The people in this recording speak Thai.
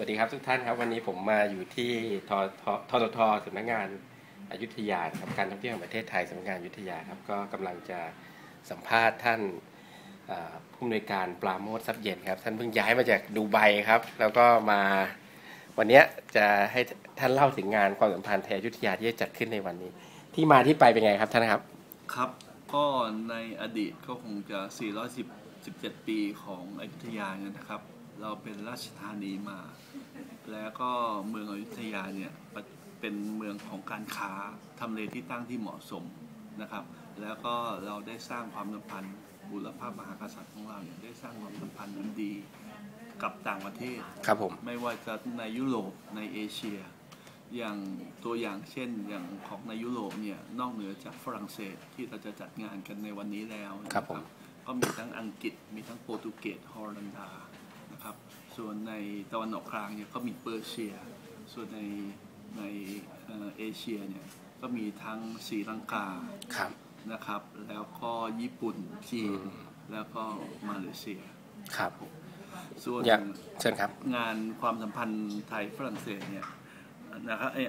วัสดีครับทุกท่านครับ วันนี้ผมมาอยู่ที่ททททสำนักงานอยุธยาครับการท่องเที่ยวแห่งประเทศไทยสำนักงานอยุธยาครับก็กำลังจะสัมภาษณ์ท่านผู้อำนวยการปราโมททรัพย์เย็นครับ ท่านเพิ่งย้ายมาจากดูไบครับ แล้วก็มาวันนี้จะให้ท่านเล่าถึงงานความสัมพันธ์ไทยอยุธยาที่จะจัดขึ้นในวันนี้ ที่มาที่ไปเป็นไงครับท่านครับครับก็ในอดีตก็คงจะ 417 ปีของอยุธยาเนี่ยนะครับ เราเป็นราชธานีมา แล้วก็เมืองอยุธยาเนี่ยเป็นเมืองของการค้าทำเลที่ตั้งที่เหมาะสมนะครับ แล้วก็เราได้สร้างความสัมพันธ์บุรพามหากษัตริย์ของเราเนี่ยได้สร้างความสัมพันธ์อันดีกับต่างประเทศครับผมไม่ว่าจะในยุโรปในเอเชีย อย่างตัวอย่างเช่นอย่างของในยุโรปเนี่ยนอกเหนือจากฝรั่งเศสที่เราจะจัดงานกันในวันนี้แล้วนะครับผมก็มีทั้งอังกฤษมีทั้งโปรตุเกสฮอลันดา นะครับ ส่วนในตะวันออกกลางเนี่ยก็มีเปอร์เซีย ส่วนในในเอ่อเอเชียเนี่ยก็มีทั้งศรีลังกาครับนะครับ แล้วก็ญี่ปุ่นจีนอืมแล้วก็มาเลเซียครับส่วนอยากเชิญครับงานความสัมพันธ์ไทยฝรั่งเศสเนี่ยนะครับไอ้